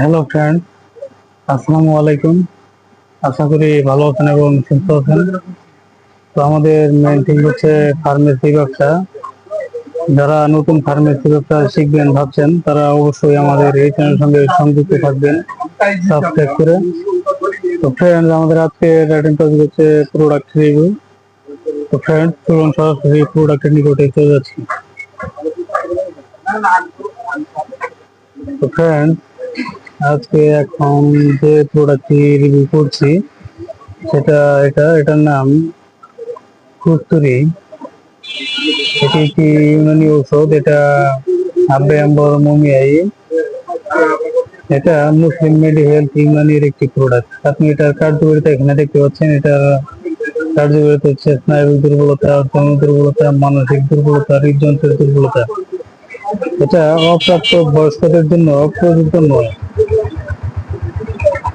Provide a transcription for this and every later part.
Hello friend আসসালামু আলাইকুম। আশা করি ভালো আছেন এবং সুস্থ আছেন। তো আমাদের মেন থিং হচ্ছে ফার্মেসি ব্যবসা। যারা নতুন ফার্মেসি ব্যবসা শিখবেন, ভাবছেন, তারা অবশ্যই আমাদের এই চ্যানেলের সঙ্গে সংযুক্ত থাকবেন সাবস্ক্রাইব করে। তো ফ্রেন্ড আমাদের আজকে রাইটিং টপিক হচ্ছে প্রোডাক্ট রিভিউ তো ফ্রেন্ড চলুন সরাসরি প্রোডাক্টের নিকটে চলে যাচ্ছি। তো ফ্রেন্ড আজকে এখন যে প্রোডাক্টটি রিভিউ করছি, সেটা এটা, এটার নাম কুস্তুরি এটি একটি ইউনানি ঔষধ, এটা আব্বে আম্বর মমিয়াই। এটা মুসলিম মেডি হেলথ ইউনানির একটি প্রোডাক্ট আপনি এটার কার্যকারিতা এখানে দেখতে পাচ্ছেন, এটার কার্যকারিতা হচ্ছে স্নায়বিক দুর্বলতা যৌন দুর্বলতা, মানসিক দুর্বলতা, হৃদযন্ত্রের দুর্বলতা। এটা অপ্রাপ্ত বয়স্কদের জন্য প্রযোজ্য নয়।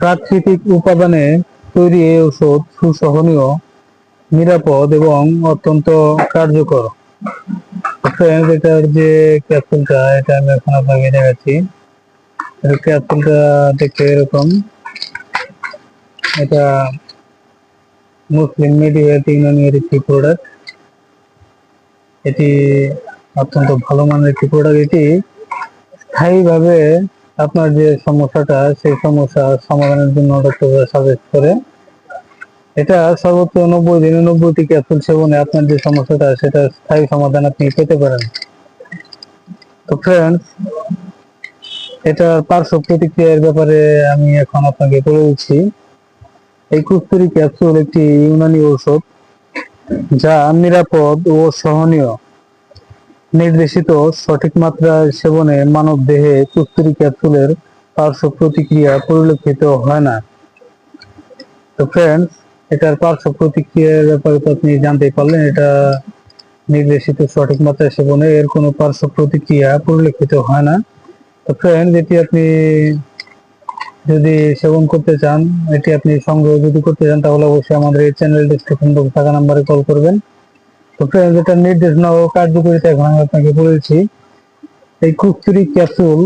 প্রাকৃতিক উপাদানে তৈরি এই ওষুধ সুসহনীয়, নিরাপদ এবং অত্যন্ত কার্যকর। ফ্রেন্ডস এটার যে ক্যাপসুলটা এটা আমি এখন আপনাকে দেখাচ্ছি। ক্যাপসুলটা দেখতে এরকম। এটা মুসলিম মেডিকেল ইউনিয়নের একটি প্রোডাক্ট এটি অত্যন্ত ভালো মানের একটি প্রোডাক্ট এটি স্থায়ীভাবে আপনার যে সমস্যাটা, সেই সমস্যা সমাধানের জন্য ডক্টর সাজেস্ট করে। এটা সর্বোচ্চ নব্বই দিনে নব্বইটি ক্যাপসুল সেবনে আপনার যে সমস্যাটা, সেটা স্থায়ী সমাধান আপনি পেতে পারেন। তো ফ্রেন্ডস এটার পার্শ্ব প্রতিক্রিয়ার ব্যাপারে আমি এখন আপনাকে বলে দিচ্ছি। এই কুস্তুরি ক্যাপসুল একটি ইউনানি ঔষধ, যা নিরাপদ ও সহনীয়। নির্দেশিত সঠিক মাত্রায় সেবনে মানব দেহে কুস্তুরি ক্যাপসুলের পার্শ্ব প্রতিক্রিয়া পরিলক্ষিত হয় না। তো ফ্রেন্ডস এটার পার্শ্ব প্রতিক্রিয়ার ব্যাপারে তো আপনি জানতেই পারলেন, এটা নির্দেশিত সঠিক মাত্রায় সেবনে এর কোনো পার্শ্ব প্রতিক্রিয়া পরিলক্ষিত হয় না। তো ফ্রেন্ড এটি আপনি যদি সেবন করতে চান, এটি আপনি সংগ্রহ যদি করতে চান, তাহলে অবশ্যই আমাদের এই চ্যানেল ডিসক্রিপশন বক্স থাকা নাম্বারে কল করবেন। এটা নির্দেশনা ও কার্যকারিতা এখন আমি আপনাকে বলেছি। এই কুস্তুরি ক্যাপসুল